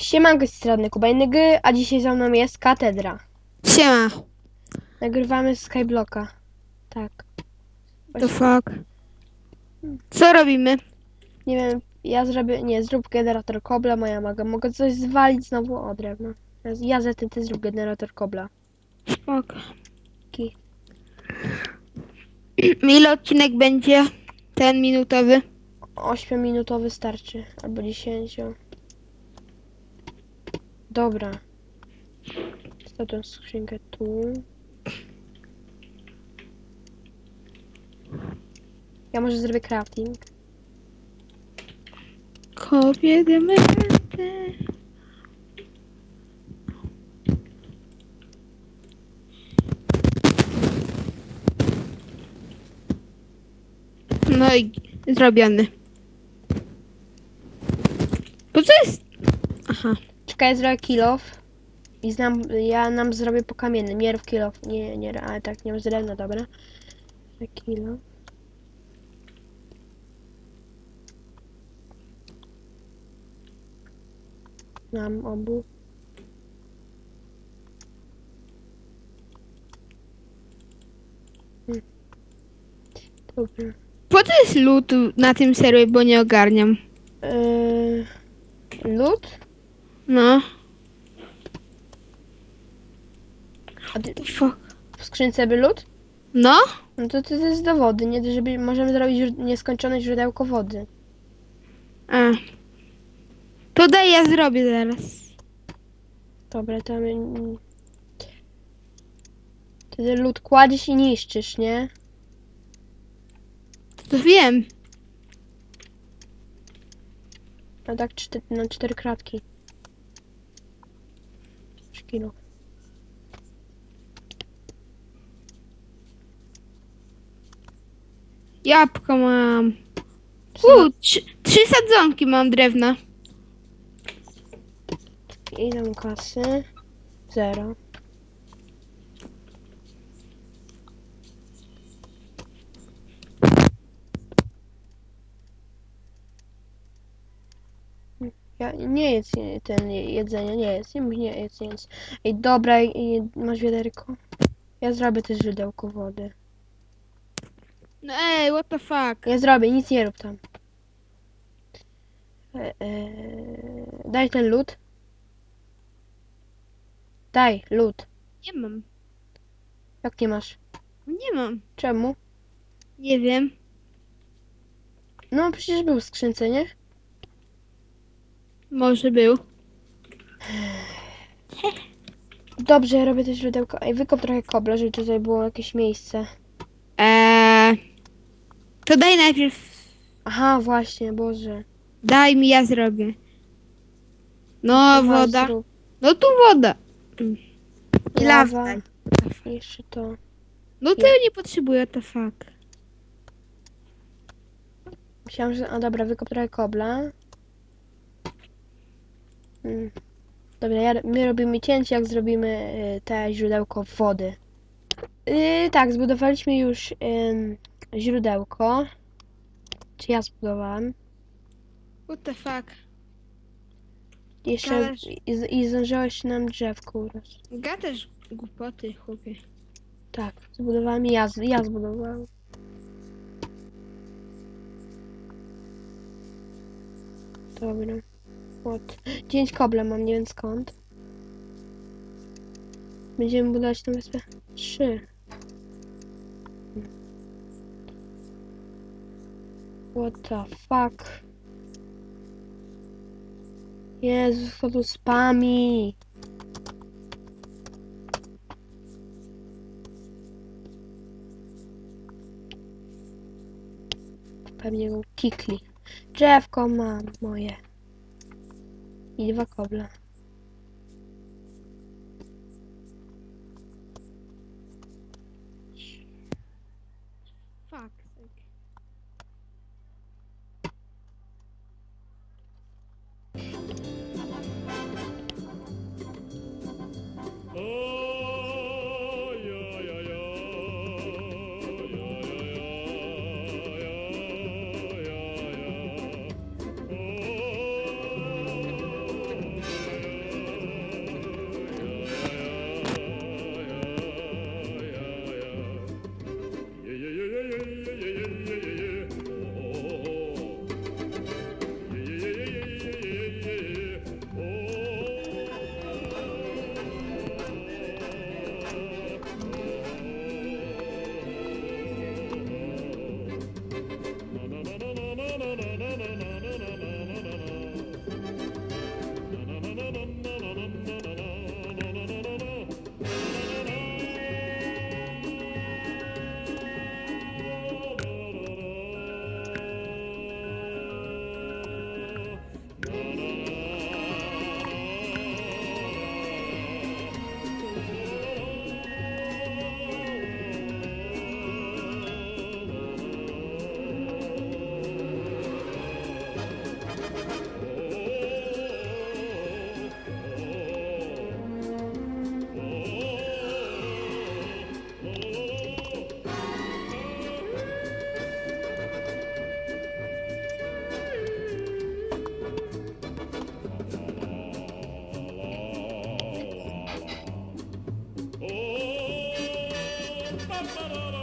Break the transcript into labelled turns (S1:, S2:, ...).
S1: Siemanko z strony Kubajny G, a dzisiaj za mną jest katedra.
S2: Siema.
S1: Nagrywamy z Skyblocka. Tak.
S2: To fuck. Co robimy?
S1: Nie wiem, ja zrobię, nie, zrób generator kobla, moja mogę. Mogę coś zwalić znowu o drewno. Ja- za ty, ty zrób generator kobla.
S2: Fuck.
S1: Ki.
S2: Ile odcinek będzie? Ten minutowy?
S1: 8 minutowy starczy, albo 10. Dobra. Stawiam skrzynkę tu. Ja może zrobię crafting.
S2: Kopię diamenty. No i zrobiony. Bo co jest? Aha.
S1: Zrobię kill off. I znam, ja nam zrobię po kamiennym, nie rów. Nie, nie, ale tak, nie mam drewna, dobra. Kill off. Mam obu. Hmm. Dobra.
S2: Po co jest loot na tym serwie, bo nie ogarniam.
S1: Yy, loot?
S2: No.
S1: A ty,
S2: fuck.
S1: w skrzynce by loot?
S2: No?
S1: No to to jest do wody, nie? Żeby możemy zrobić nieskończone źródełko wody.
S2: A. To daj, ja zrobię zaraz.
S1: Dobra, to my... Wtedy lód kładziesz i niszczysz, nie?
S2: To wiem.
S1: No tak czty, na cztery kratki. Trzy kilo.
S2: Jabłko mam. U, trzy, trzy sadzonki mam drewna.
S1: Ile mam kasy? Zero. Ja, nie jedz je- ten je- jedzenia, nie jest, nie, nie jedz, nie jedz. Ej, dobra, i, masz wiaderko? Ja zrobię też źródełko wody.
S2: No ej, what the fuck.
S1: Ja zrobię, nic nie rób tam. E, e, daj ten lód. Daj, lód.
S2: Nie mam.
S1: Jak nie masz?
S2: Nie mam.
S1: Czemu?
S2: Nie wiem.
S1: No przecież był w skrzynce, nie?
S2: Może był.
S1: Dobrze, ja robię też źródełko. Ej, wykop trochę kobla, żeby tutaj było jakieś miejsce.
S2: Eee, to daj najpierw.
S1: Aha, właśnie, Boże.
S2: Daj mi, ja zrobię. No, woda.
S1: zrób.
S2: No tu woda. I
S1: Lawa.
S2: lawa. daj.
S1: Jeszcze to.
S2: No tego nie potrzebuję, the fuck.
S1: Myślałam, że... A dobra, wykop trochę kobla. Mm. Dobra, ja, my robimy cięcie, jak zrobimy y, te źródełko wody. Y, tak, zbudowaliśmy już źródełko. Czy ja zbudowałem?
S2: What the fuck.
S1: Jeszcze
S2: Gadasz.
S1: i, i zdążyłeś nam drzewko urość.
S2: Gadasz głupoty, chłopie.
S1: Tak, zbudowałem i ja, ja zbudowałem. Dobra. Od 9 kobla mam, nie wiem skąd. Będziemy budować tę wyspę. 3. What the fuck? Jezus, kto tu spami? Pewnie go kikli. Drzewko mam moje. I dwa koble.
S2: Bye.